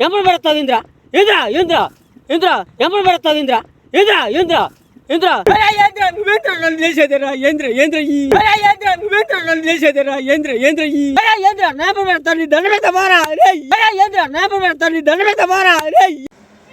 ఎప్పుడు పెడతాది ఇంద్ర? ఇంద్ర ఇంద్ర ఇంద్ర ఎప్పుడు పెడతాది ఇంద్ర? ఇంద్ర ఇంద్ర ఇంద్ర. అరే ఏంద్ర నువ్వేంద్ర నన్ను చేసేదిరా ఏంద్ర ఏంద్ర ఈ. అరే ఏంద్ర నువ్వేంద్ర నన్ను చేసేదిరా ఏంద్ర ఏంద్ర ఈ. అరే ఏంద్ర నేప పెడతాను దండ పెడతా మారా. రే అరే ఏంద్ర నేప పెడతాను దండ పెడతా మారా. రే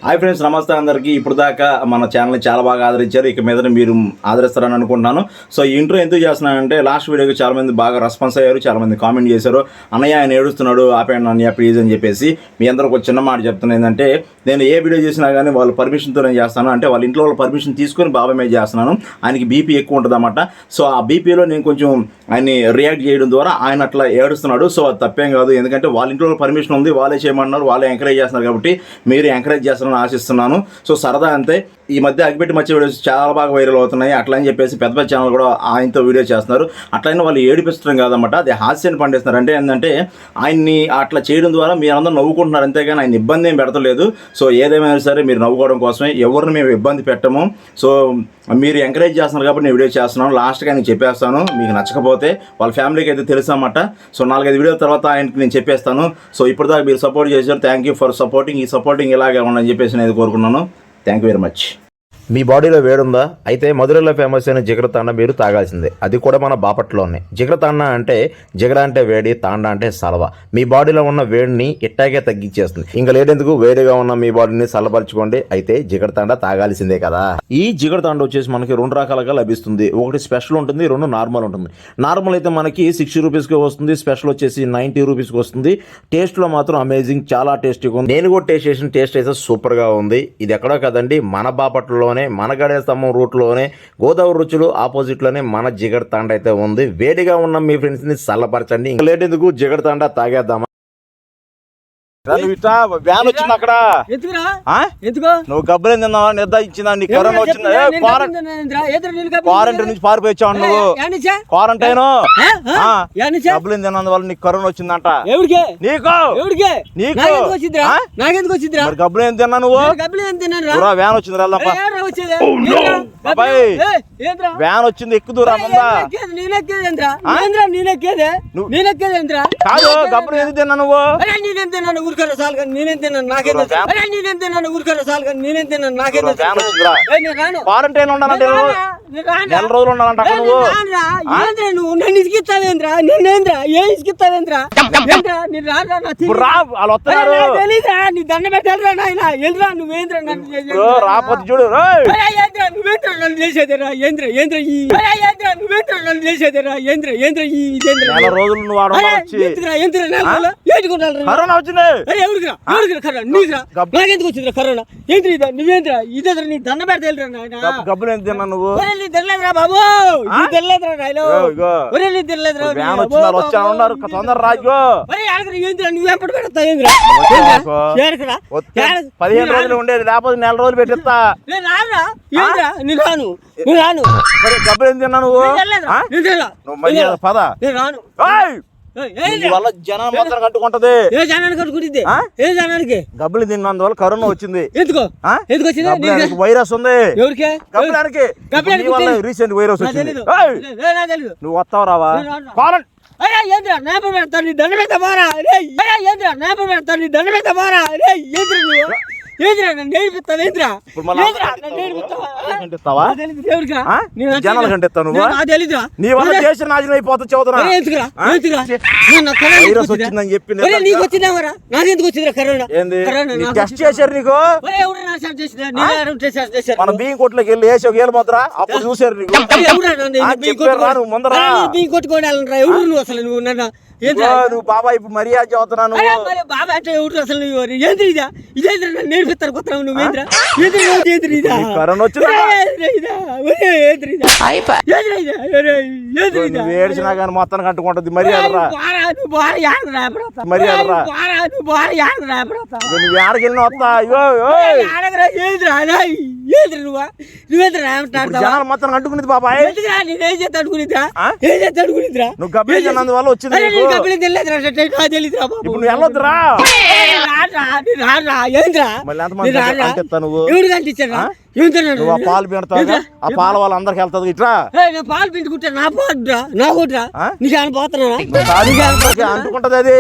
హాయ్ ఫ్రెండ్స్ నమస్తే అందరికీ. ఇప్పుడు దాకా మన ఛానల్ని చాలా బాగా ఆదరించారు. ఇక మీద మీరు ఆదరిస్తారని అనుకుంటున్నాను. సో ఈ ఇంట్రో ఎందుకు చేస్తున్నానంటే లాస్ట్ వీడియోకి చాలామంది బాగా రెస్పాన్స్ అయ్యారు చాలామంది కామెంట్ చేశారు. అన్నయ్య ఆయన ఏడుస్తున్నాడు ఆపేయండి అన్నయ్య ప్లీజ్ అని చెప్పేసి మీ అందరికి ఒక చిన్న మాట చెప్తున్నా ఏంటంటే నేను ఏ వీడియో చేసినా కానీ వాళ్ళ పర్మిషన్తో నేను చేస్తాను. అంటే వాళ్ళ ఇంట్లో వాళ్ళ పర్మిషన్ తీసుకొని బాబాయ్ మీద చేస్తున్నాను. ఆయనకి బీపీ ఎక్కువ ఉంటుందన్నమాట సో ఆ బీపీలో నేను కొంచెం ఆయన్ని రియాక్ట్ చేయడం ద్వారా ఆయన అట్లా ఏడుస్తున్నాడు. సో అది తప్పేం కాదు. ఎందుకంటే వాళ్ళ ఇంట్లో పర్మిషన్ ఉంది. వాళ్ళే చేయమన్నారు వాళ్ళే ఎంకరేజ్ చేస్తున్నారు కాబట్టి మీరు ఎంకరేజ్ చేస్తున్నారు. ఆశిస్తున్నాను. సో సరదా అంతే. ఈ మధ్య అగ్గిపెట్టి మచ్చ వీడియోస్ చాలా బాగా వైరల్ అవుతున్నాయి. అట్లా అని చెప్పేసి పెద్ద పెద్ద ఛానల్ కూడా ఆయనతో వీడియో చేస్తున్నారు. అట్లయినా వాళ్ళు ఏడిపిస్తడం కాదన్నమాట. అది హాస్యాన్ని పండిస్తున్నారు. అంటే ఏంటంటే ఆయన్ని అట్లా చేయడం ద్వారా మీరు అందరూ నవ్వుకుంటున్నారు. అంతేగాని ఆయన ఇబ్బంది ఏం పెడతలేదు. సో ఏదేమైనా సరే మీరు నవ్వుకోవడం కోసమే ఎవరిని మేము ఇబ్బంది పెట్టము. సో మీరు ఎంకరేజ్ చేస్తున్నారు కాబట్టి నేను వీడియో చేస్తున్నాను. లాస్ట్గా నేను చెప్పేస్తాను. మీకు నచ్చకపోతే వాళ్ళ ఫ్యామిలీకి అయితే తెలుసన్నమాట సో నాలుగైదు వీడియో తర్వాత ఆయనకి నేను చెప్పేస్తాను. సో ఇప్పటిదాకా మీరు సపోర్ట్ చేశారు. థ్యాంక్ యూ ఫర్ సపోర్టింగ్ ఈ సపోర్టింగ్ ఇలాగే ఉండని చెప్పేసి నేను కోరుకున్నాను. థ్యాంక్ యూ వెరీ మచ్ మీ బాడీలో వేడుందా? అయితే మధురలో ఫేమస్ అయిన జిగర తాండ మీరు తాగాల్సిందే. అది కూడా మన బాపట్లోనే. జిగర తాండ అంటే జిగర అంటే వేడి తాండ అంటే సలవ. మీ బాడీలో ఉన్న వేడిని ఇట్టాగే తగ్గించేస్తుంది. ఇంకా లేడెందుకు వేడిగా ఉన్న మీ బాడీని చల్లపరచుకోండి అయితే జిగర తాండ తాగాల్సిందే కదా. ఈ జిగర తాండ వచ్చేసి మనకి రెండు రకాలుగా లభిస్తుంది. ఒకటి స్పెషల్ ఉంటుంది రెండు నార్మల్ ఉంటుంది. నార్మల్ అయితే మనకి సిక్స్టీ రూపీస్కి వస్తుంది. స్పెషల్ వచ్చేసి నైంటీ రూపీస్కి వస్తుంది. టేస్ట్లో మాత్రం అమేజింగ్ చాలా టేస్టీగా ఉంది. నేను కూడా టేస్ట్ చేసిన టేస్ట్ అయితే సూపర్గా ఉంది. ఇది ఎక్కడో కదండి మన బాపట్లలోనే మన గడే స్తంభం రూట్లోనే గోదావరి రుచులు ఆపోజిట్లోనే మన జిగర్ తాండ అయితే ఉంది. వేడిగా ఉన్న మీ ఫ్రెండ్స్ని చల్లపరచండి ఇంకా లేట్ ఎందుకు? జిగర్ తాండ తాగేద్దామా? వ్యాన్ వచ్చింది అక్కడ. ఎందుకురా? ఆ? ఎందుకో? నువ్వు గబ్బలేం తిన్నావా? నిర్ధారించిందా నీ కరోనా వచ్చిందా? క్వారంటైన్ నుంచి పారిపోయి వచ్చావు నువ్వు క్వారంటైన్? నీకు కరోనా వచ్చిందంట. నీకు? నీకు? నాకెందుకు వచ్చిందిరా? వచ్చిందిరా? గబ్బులు తిన్నా నువ్వు? తిన్నాను వ్యాన్ వచ్చింది వెళ్దాంపా ఏడ్రా వచ్చేది? Oh? వ్యాన్ వచ్చింది నేనెక్కేదేంద్రా? నేనెక్కేదే? నేనెక్కేదేంద్రా? కాదు ఎందుకు తిన్నా నువ్వు? అరే నేనేం తిన్నాను? కానీ తిన్నాను? నాకేం అరే తిన్నాను? కానీ తిన్నాను? నాకేం రాను. క్వారంటైన్ ఉండాలంటే. నెల రోజులు ఉండాలంట నువ్వు. నన్ను ఇసుకిస్తావేంద్రా? నేనేంద్రా ఏ ఇసుకిస్తావేంద్రా? నా రా వాళ్ళు వస్తున్నారు. దండ పెట్టాలిరా నాయన? నువ్వేంద్రా రాకపోతే చూడు. రేయ్. ఏంద్రా నువ్వేంద్రా నన్ను చేసేదిరా ఏంద్ర ఏంద్ర ఈ ఏంద్రా నువ్వేంద్రా నన్ను చేసేదిరా ఏంద్ర ఏంద్ర ఈ నెల రోజులు నువ్వు ఆడ అరే, వచ్చి ఎందుకురా ఎందుకురా నెలలో ఏడుకుంటారు కరోనా వచ్చింది అరే ఎవరికిరా ఎవరికిరా కరోనా నీకురా నాకెందుకు వచ్చిందిరా కరోనా ఏంద్ర ఇదా నువ్వేంద్రా ఇదేంద్ర నీ దండ పెడతా నాయన గబ్బు- గబ్బులు ఏం తిన్నా నువ్వు నీ తినలేదురా బాబు నీ తినలేదురా నాయన ఇగో, ఇగో. ఒరే నీ తినలేదురా వ్యాన్ వచ్చా. ఉన్నారు తొందర రాజు ఒరే ఆడకరా ఏంద్రా నువ్వు ఏంద్రా ఏంద్రా? ఏడ- పదిహేను రోజులు ఉండేది లేకపోతే నెల రోజులు పెట్టిస్తా రానురా ఏంద్రా నేను రాను. నేను రాను. మరి గబ్బులు ఏం తిన్నా నువ్వు? నేను తినలేదురా. ఆ? నేను తినలా. నువ్వు మర్యాద పద. నేను రాను. ఏయ్! ఏయ్, నీ ఏంద్రా? వల్ల జనం మాత్రం కట్టుకుంటది. ఏ జనానికి కట్టుకుంటుంది? ఆ? ఏ జనానికి? గబ్బులు తిన్నందువల్ల కరోనా వచ్చింది. ఎందుకో? ఆ? ఎందుకు వచ్చింది? గబ్బులానికి నీకు- వైరస్ ఉంది. ఎవరికే? గబ్బులానికి గబ్బులానికి నీ వల్ల తెలీదు. రీసెంట్ వైరస్ నాకు వచ్చింది. తెలీదు. ఏయ్! ఏ, నాకు తెలీదు. నువ్వు వస్తావు రావా? నేను రాను. క్వారంటైన్ అరే ఏంద్రా? నేప పెడతాను నీ దండ పెడతా మారా అరే అరే ఏంద్రా? నేప పెడతాను నీ దండ పెడతా మారా అరే ఏంద్రా నువ్వు? ఏంద్రా నన్ను నేర్పిస్తావు ఏంద్రా? ఇప్పుడు మళ్ళా ఏంద్రా నన్ను నేర్పిస్తావా? కంటిస్తావా? నాకు తెలీదు దేవుడికా? ఆ? నేను వచ్చి- జనాలకు కంటిస్తావు నువ్వు? నేను- నాకు తెలీదురా. నీ వల్ల దేశం నాశనం అయిపోతుంది చదువుతున్నా అరే ఎందుకురా? ఆ? ఎందుకురా? నేను నాకు కరోనా వైరస్ ఎందుకు వచ్చిందిరా? వచ్చిందని చెప్పి ఒరే, నీకు వచ్చిందావరా నాకెందుకు వచ్చిందిరా కరోనా? ఏంది? కరోనా నీ నాకు టెస్ట్? చేశారు నీకు? ఒరే, ఎవరు నా సార్ చేసినా? నేను ఎవరు టెస్ట్ చేశారు? మన బియ్యం కొట్లోకి వెళ్ళి వేసి ఒక ఏళ్ళు ముద్ర అప్పుడు చూసారు నీకు. అరే, ఎవరురా నన్ను ఆ, బియ్యం చెప్పారు రా, కొట్టుకో- నువ్వు ముందర. రా. బియ్యం కొట్టుకోవాలంటరా ఎవరు నువ్వు అసలు? నువ్వు నన్ను నువ్వు బాబా ఇప్పుడు మర్యాద చదువుతున్నా నువ్వు. మరి బాబా అంటే ఎవరు అసలు? ఏంద్రా ఇదా? ఇదేంద్రా నేర్పిస్తారు కొత్త నువ్వు ఏంద్రా కరోనా ఏంద్రా ఏంద్రా ఇదా? ఇదా? నువ్వు ఏడ్చినా కానీ మొత్తానికి అంటుకుంటది. మర్యాద రా. మర్యాద రా. నువ్వు బారా యాడకు రాబడతా ఇదిగో నువ్వు ఆడకి వెళ్ళిన వస్తా. ఇగో ఓయ్. ఏంద్రా నువ్వా నువ్వేంద్రా జనాలు మొత్తం అంటుకునేది బాబాయ్ ఎందుకురా నేనేం చేస్తా అనుకునిద్రా? ఏం చేస్తా అనుకునిద్రా నువ్వు గబ్బిలి తిన్నందువల్ల వచ్చింది అరే. నేను కపిలి తెలియదురా నాకు తెలియదురా బాబు ఇప్పుడు నువ్వు వెళ్ళొద్దురా నేను రారా, ఏంద్రా? మళ్ళీ? అంటిస్తా నువ్వు? ఎవడు కంటించారా? నువ్వు ఆ పాలు పిండుతావు? ఆ పాల వాళ్ళ అందరికి వెళ్తుంది. ఇట్రా. పాలు పిండుకుంటా నా పాలురా? నా కొట్రా? నీకు అందరికి అంటుకుంటది అది.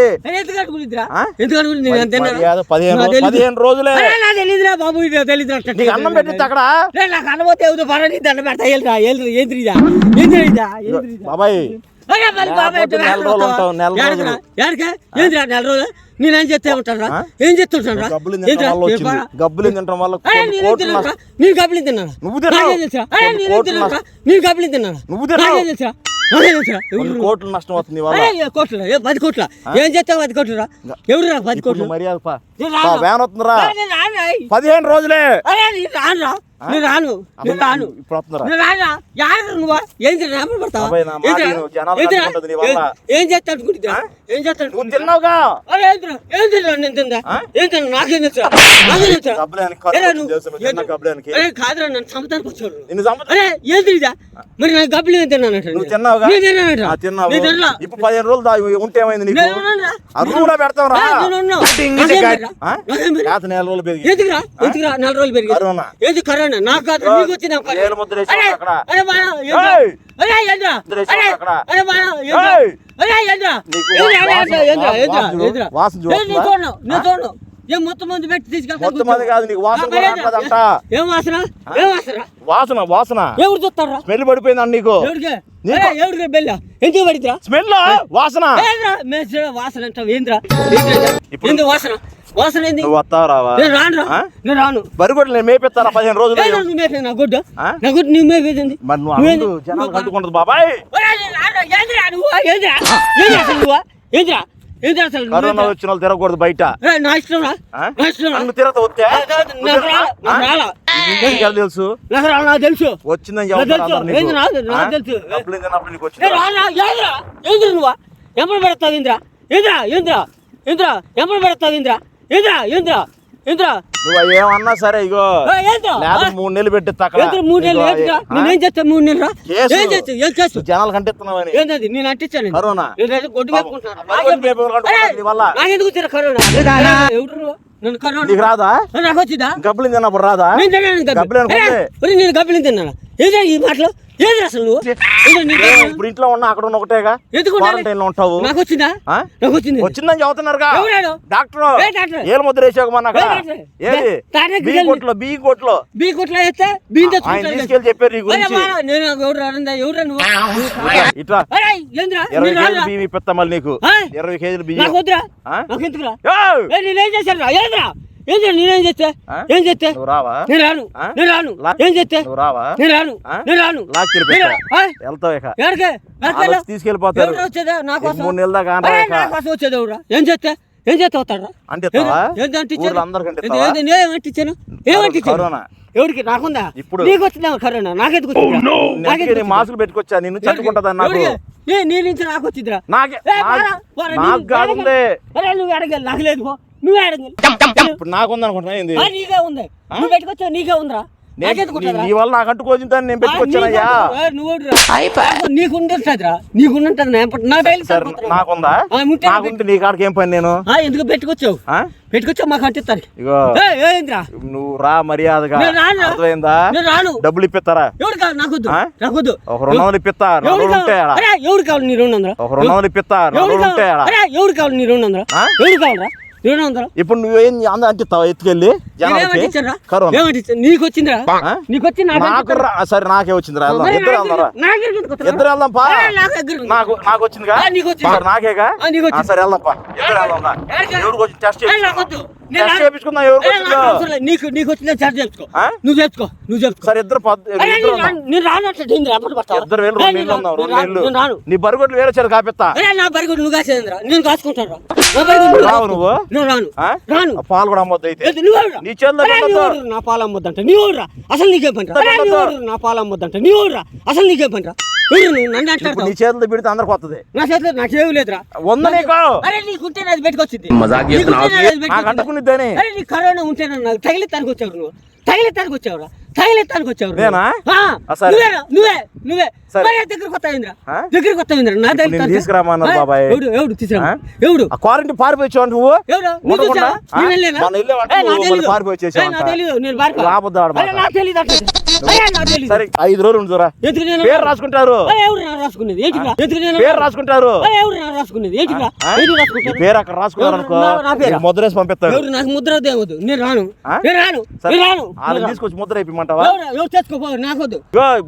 పదిహేను రోజులే. తెలీదురా బాబు నీకు అన్నం పెట్టింది అక్కడ? నాకు అన్నపోతే పర్వాలేదు దండ పెడతా. వెళ్ళరా ఏంద్రిదా ఏంద్రిదా ఏంద్రిదా బాబాయ్ నెల రోజులు ఉంటావు, నెల? ఏంద్రా నెల రోజులు? నేనేం చేస్తే? ఏం గబ్బులు తినడం వల్ల నేనేం? నష్టం. గబ్బిలి తిన్నాను? నువ్వు నేనేం గబ్బిలి తిన్నాను? నువ్వు? కోట్లు అవుతుంది కోట్ల పది కోట్ల ఏం చేస్తావు పది కోట్లరా? ఎవరు రా పది కోట్లు? మర్యాద. వ్యాన్. పదిహేను రోజులే. రాను. నేను రాను నేను రాను. ఇప్పుడు వస్తుందిరా నేను రాను? రా. యారు నువ్వా? ఏం చేస్తా రాబడి పడతావా అబ్బాయి, నా మాట ఏంటిరా? విను. జనాలు ఏంటిరా? కట్టుకుంటుంది నీ వల్ల. ఏం- ఏం చేస్తా అనుకుంటుందా ఏం చేస్తా నువ్వు అనుకుంటుందా? తిన్నావుగా? అరే, ఏంటిరా? ఏం తిన్నా నేను తిందా? ఆ? ఏం తిన్నా నాకేం తెలుసా? నాకేం తెలుసా? గబ్బులానికి అరే, ఖర్చు నువ్వు- తెలుసు, చిన్న ఏంటి? గబ్బులానికి. అరే కాదురా నన్ను చంపుతానికి వచ్చాడు నిన్ను చంప అరే ఏం తెలియదా మరి గబ్బులు ఏం తిన్నానట నువ్వు తిన్నావుగా? నేను తిన్నానట ఆ, తిన్నావు. నేను. ఇప్పుడు పదిహేను రోజులు దా ఉంటే ఏమైంది నీకు? నేను ఉన్నానురా. ఆ రూమ్లో పెడతాం రా. ఏ, నేను. నాకేం నెల రోజులు పెరిగి ఎందుకురా? నెల రోజులు పెరిగి? కరోనా. ఏంది కరోనా? వాసన- వాసన? కాదు, నీకు ఎవరు చూస్తారా? స్మెల్ పడిపోయింది నీకు. ఎవరికి? బెల్ల? ఎందుకు పడిద్రా స్మెల్ వాసన. వాసన అంటావు ఏంద్రా? ఇప్పుడు- వాసన? వాసన ఏంది నువ్వు వస్తావు రావా నేను రాను రా? నేను రాను బరిగొడ్లు నేను మేపిస్తాను పదిహేను రోజులు నువ్వు నా గుడ్డు? నా గుడ్డు నువ్వు మేపేసింది మరి నువ్వు జనాలు కట్టుకుంటుంది బాబాయ్. ఏందిరా నువ్వు ఏందిరా నువ్వు ఏందిరా కరోనా? వచ్చిన వాళ్ళు తిరగకూడదు బయట నా ఇష్టం రా ఆ? నా ఇష్టం రా తిరగత వస్తే నాకు తెలుసు నాకు రాలా, నాకు తెలుసు వచ్చిందని చెబుతారు తెలుసు. ఏంది నాకు-? తెలుసు. ఏందిరా నువ్వు పెడతావు ఇంద్రా ఏంద్రా ఏంద్రా ఏంద్రా ఎప్పుడు పెడతావు ఇంద్రా ఏంద్రా ఏంద్రా ఏంద్రా? నువ్వు ఏమన్నా సరే ఇగో లేదా? మూడు నెలలు పెట్టి ఏంద్రా మూడు నెలలు? ఆ? నేనేం చేస్తా మూడు నెలలు. ఏం చేస్తా? ఏం చేస్తా? జనాలు కంటిస్తున్నావని ఏంటది నేను అంటించాను కరోనా. గొడ్డు. పెట్టుకుంటున్నాను కరోనా? నీకు రాదా? నాకు వచ్చిందా? గబ్బులు తిన్నప్పుడు రాదా? నేను. గబ్బులు నేను గబ్బిని తిన్నాను? ఈ మాటలు? ఏది అసలు? నువ్వు ఏదో నీకు ఏ, ఇప్పుడు ఇంట్లో ఉన్నా అక్కడ ఉన్న ఒకటేగా ఎందుకు ఉండాలి? క్వారంటైన్లో ఉంటావు. నాకు వచ్చిందా ఆ? నాకు వచ్చింది వచ్చిందని ఎవరాడు? డాక్టర్. ఏ డాక్టర్? ఏలు ముద్ర వేసావు మన అక్కడ? ఏ డాక్టర్? ఏది? డాక్టర్ బీ కొట్లో బీ కొట్లో. బీ కొట్ల వేస్తే బీ ఆయన తెచ్చుకుంటాను తీసుకెళ్ళి చెప్పారు నీ గురించి. నేను ఎవరు రానుందా ఎవరు నువ్వు? ఇట్లా అరే ఏంద్రా? ఇరవై నేను కేజీలు రానురా? బియ్యం ఇప్పిస్తా మళ్ళీ నీకు. ఆ? ఇరవై కేజీలు నాకు బియ్యం వద్దురా. ఆ? నాకు ఎందుకురా? ఏయ్! ఏ, నేనేం చేశాను రా ఏంద్రా? ఏంద్రా నేనేం చేస్తే? ఏం చేస్తే? నువ్వు రావా? నేను రాను. ఆ? నేను రాను. ఏం చేస్తే? రావా? నేను రాను. ఆ? నేను రాను? వెళ్తావు ఇక. ఎక్కడికి? తీసుకెళ్ళిపోతారు. వచ్చేదా? నా కోసం? మూడు నెలల దాకా. నా కోసం ఏం చేస్తే? ఏం చేస్తే వస్తాడు అంటే ఏమంటించాను కరోనా. ఎవరికి? నాకుందా? ఇప్పుడు. నీకు వచ్చిందా కరోనా? నాకెందుకు వచ్చిందా? నీ వచ్చిందా? మాస్కులు పెట్టుకొచ్చా? నిన్ను చట్టుకుంటదా నాకు? ఎవరికి? నీ నుంచి నాకు వచ్చిందిరా. నాకే ఏ, నాకు- కాదు నువ్వు అడగాలి. నాకు లేదు పో. నువ్వే అడగాలి. ఇప్పుడు నాకు ఉంది అనుకుంటున్నా ఏంది? ఆ, నీకే ఉంది. నువ్వు పెట్టుకొచ్చావు నీకే ఉందిరా. నీ- వల్ల నాకు నేను పెట్టుకొచ్చానయ్యా నీకు-. నీకు నీకు నాకుందా నాకుంటే నీ కాడికి ఏం పని నేను? ఆ, ఎందుకు పెట్టుకొచ్చావు? పెట్టుకొచ్చావు మాకు అంటిస్తారు ఇగో. ఏంద్రా? నువ్వు రా మర్యాదగా. అర్థమైందా? డబ్బులు ఇప్పిస్తారా? ఎవరు కావాలి? నాకొద్దు ఒక రెండు వందలు ఇప్పిస్తా ఎవరు కావాలి? నీ రెండు వందలు ఒక రెండు వందలు ఇప్పిస్తా ఎవరు కావాలి? నీ రెండు వందలు? ఎవరు కావాలరా? వందలు ఇప్పుడు నువ్వేం అంద అంటిస్తావా ఎత్తుకెళ్ళి నీకు వచ్చిందిరా? నీకు వచ్చి నాకు సరే నాకే వచ్చింది రా వెళ్దాం మరి ఇద్దరు? ఇద్దరు వెళ్దాం పా. నాకు నాకు వచ్చిందిగా? నాకేగా? సరే వెళ్దాం పా. ఇద్దరు వెళ్దాం? ఎవరికి వచ్చి టెస్ట్ చేయించుకుందాం ఎవరికి నాకు. నీకు వచ్చిందా? చార్జ్ చేసుకో ఆ? నువ్వు చేసుకో నువ్వు చేసుకో సరే ఇద్దరు నేను రానట్లేదు? ఇద్దరు వేలు రెండు రెండు నీ బరుగుడ్లు వేరే చేరు కాపిస్తా. నా నువ్వు కాసేదిరా నేను కాసుకుంటాను రావు. నువ్వు? రాను? రాను. పాలు కూడా అమ్మొద్దు అయితే? నీ? నా పాలు అమ్మొద్దంట. నీ ఊర్రా అసలు నీకే ఎవరురా? నా పాలు అమ్మొద్దంట. నీ ఊర్రా అసలు నీకే నువ్వు నన్ను నీ చేతులతో పెడితే అందరికి వస్తుంది నా చేతిలో నాకేం లేదురా. ఉంది నీకు అరే నాకు పెట్టుకొచ్చింది. అంటుకునిద్దని. అరే నీ కరోనా ఉంటే నాకు తగిలితానికి వచ్చావు నువ్వు. తగిలితానికి వచ్చావురా తగిలితానికి వచ్చావు నేనా? ఆ, ఆ, సరే. నువ్వేరా నువ్వే నువ్ే సరే. మరి దగ్గరకు వస్తాయింద్రా ఆ? దగ్గరకు వస్తాయింద్రా నా తీసుకురామన్నారు? బాబాయ్. ఎవడు ఎవడు తీసుకురా క్వారంటైన్ పారిపోయావు నువ్వు? నువ్వు? నేను నువ్వు పారిపోయి నాకు నేను. సరే ఐదు రోజులు ఉండు చూరా ఎందుకు నేను పేరు రాసుకుంటారు. రాసుకునేది? నేను పేరు రాసుకుంటారు. రాసుకునేది? పేరు అక్కడ రాసుకున్నారు అనుకో. ముద్ర వేసి పంపిస్తారు నాకు ముద్ర వద్దు, నేను రాను? నేను రాను. నేను రాను. వాళ్ళని నేను. తీసుకొచ్చి ముద్ర వేయమంటావా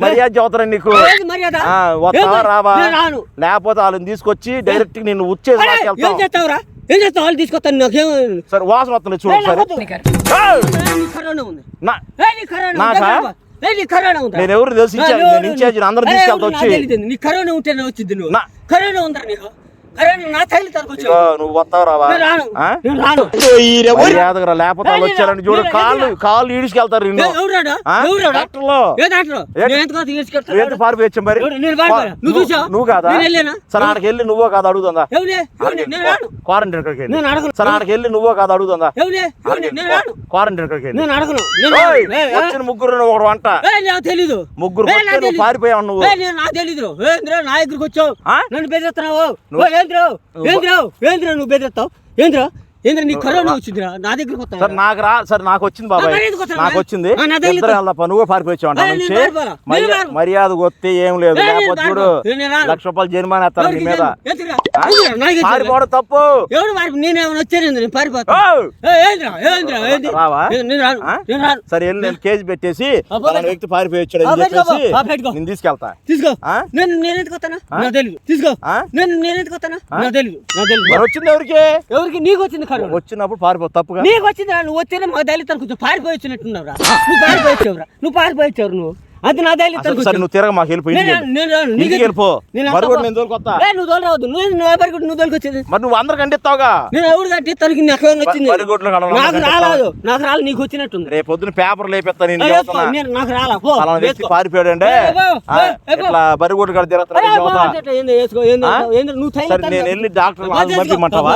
మర్యాద చదువుతారని నీకు. మర్యాద? వస్తావా? రావా? నేను రాను. లేకపోతే వాళ్ళని తీసుకొచ్చి డైరెక్ట్ నిన్ను ఉచ్చేసి ఏం చేస్తావురా? ఏం చేస్తావు? వాళ్ళు తీసుకొస్తాను నాకేం. సరే వాసన వస్తుంది చూడు సరే. నాకా? నీ కరోనా ఉందా? నేను ఎవరు తెలుసు నేను? ఇన్ఛార్జ్ అందరూ తీసుకెళ్తా వచ్చి. నీ కరోనా ఉంటేనే వచ్చింది నువ్వు కరోనా ఉందా నీకు నా నువ్వు లేకపోతే వచ్చారని చూడు. కాళ్ళు కాళ్ళు ఈడ్చుకెళ్తారు ఏంటి పారిపోయా. నువ్వు కాదా? సరే ఆడికి వెళ్ళి నువ్వో కాదు అడుగుతుందా క్వారంటైన్ ఇక్కడికి వెళ్ళి. సరే ఆడికి వెళ్ళి నువ్వో కాదు అడుగుతుందా క్వారంటైన్ ఇక్కడికి వెళ్ళి? వచ్చిన ముగ్గురు ఒకడు వంట. నాకు తెలీదు. ముగ్గురు. పారిపోయావు నువ్వు. నాకు తెలీదు. ఏంద్రా నా దగ్గరికి వచ్చావు. ఆ? నన్ను బెదిరిస్తున్నావు. నువ్వు- ఏంద్రా నువ్వు- ఏంద్రా? ఏంద్రా నువ్వు బెదిరిస్తావు? ఏంద్రా? ఏంద్రా నీ కరోనా వచ్చిందిరా? నా దగ్గరికి సరే నాకు రా సరే నాకు వచ్చింది బాబాయ్? నాకు వచ్చింది. ఇద్దరు మర్యా- రాను. మర్యాద వస్తే ఏం లేదు. లేకపోతే చూడు. లక్ష రూపాయలు జరిమానా నీ మీద. పారిపోవడం తప్పు. ఎవడు నేనేమైనా వచ్చాను పారిపోతా. సరే వెళ్ళి నేను కేజీ పెట్టేసి వ్యక్తి పారిపోయొచ్చాడు ఆ, అని చెప్పేసి. నేను తీసుకెళ్తా. తీసుకో? నేను నేను ఎందుకు వస్తానా? ఆ? నాకు తెలియదు తీసుకో? నేను నేను ఎందుకు వస్తానా? ఆ? నాకు తెలియదు నాకు తెలియదు మరి వచ్చింది ఎవరికి? ఎవరికి? నీకు వచ్చింది వచ్చినప్పుడు పారిపో తప్పుగా? నీకు వచ్చింది? నువ్వు వచ్చేది మా దళిత కొంచెం పారిపోయి నువ్వు పారిపోయి నువ్వు పారిపోయి నువ్వు. అది నా సరే నువ్వు తిరగ మాకు వెళ్ళిపో నువ్వు తోలరావద్దు. నువ్వు నువ్వు ఎవరికి నువ్వు తోలుకొచ్చేది? మరి నువ్వు అందరికి అంటిస్తావుగా నేను ఎవరు కట్టి తనకి నాకు ఏమైనా వచ్చింది? నాకు రాలేదు. నాకు రాలేదు నీకు వచ్చినట్టుంది. రేపు పొద్దున పేపర్ లేపెత్తా నేను నాకు రాలా పో. అలా వ్యక్తి వేసుకో. పారిపోయాడు అంటే. ఇట్లా బరిగొడ్లు కడ? ఏంది నువ్వు నేను వెళ్ళి డాక్టర్. పంపించమంటావా